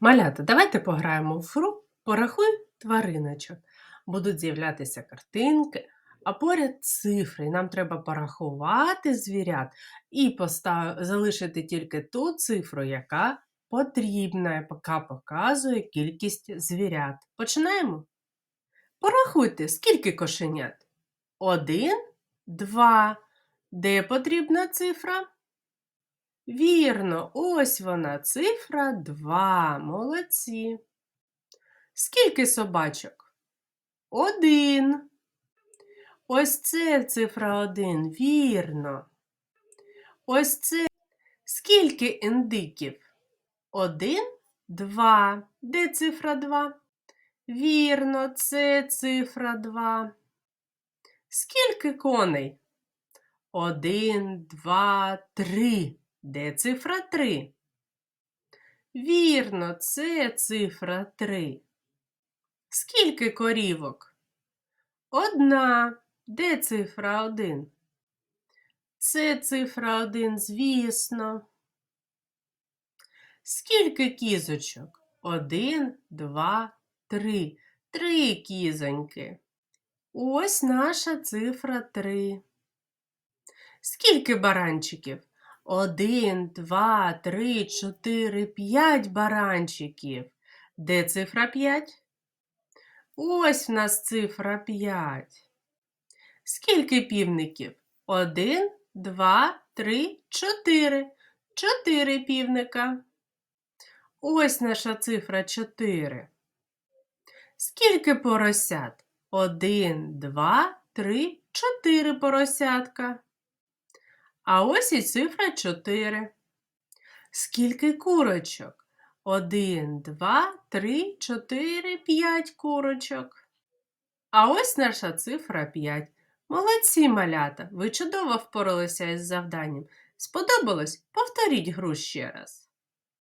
Малята, давайте пограємо в гру Порахуй твариночок. Будуть з'являтися картинки, а поряд цифри. Нам треба порахувати звірят і постав... залишити тільки ту цифру, яка потрібна, яка показує кількість звірят. Починаємо? Порахуйте, скільки кошенят? Один, два. Де потрібна цифра? Вірно, ось вона, цифра 2. Молодці. Скільки собачок? Один. Ось це цифра 1. Вірно. Ось це. Скільки індиків? Один, два. Де цифра 2? Вірно, це цифра 2. Скільки коней? Один, два, три. Де цифра 3? Вірно, це цифра 3. Скільки корівок? Одна. Де цифра 1? Це цифра 1, звісно. Скільки кізочок? Один, два, три. Три кізоньки. Ось наша цифра 3. Скільки баранчиків? Один, два, три, чотири, п'ять баранчиків. Де цифра 5? Ось в нас цифра 5. Скільки півників? Один, два, три, чотири. Чотири півника. Ось наша цифра 4. Скільки поросят? Один, два, три, чотири поросятка. А ось і цифра 4. Скільки курочок? 1, 2, 3, 4, 5 курочок. А ось наша цифра 5. Молодці малята! Ви чудово впоралися із завданням. Сподобалось? Повторіть гру ще раз.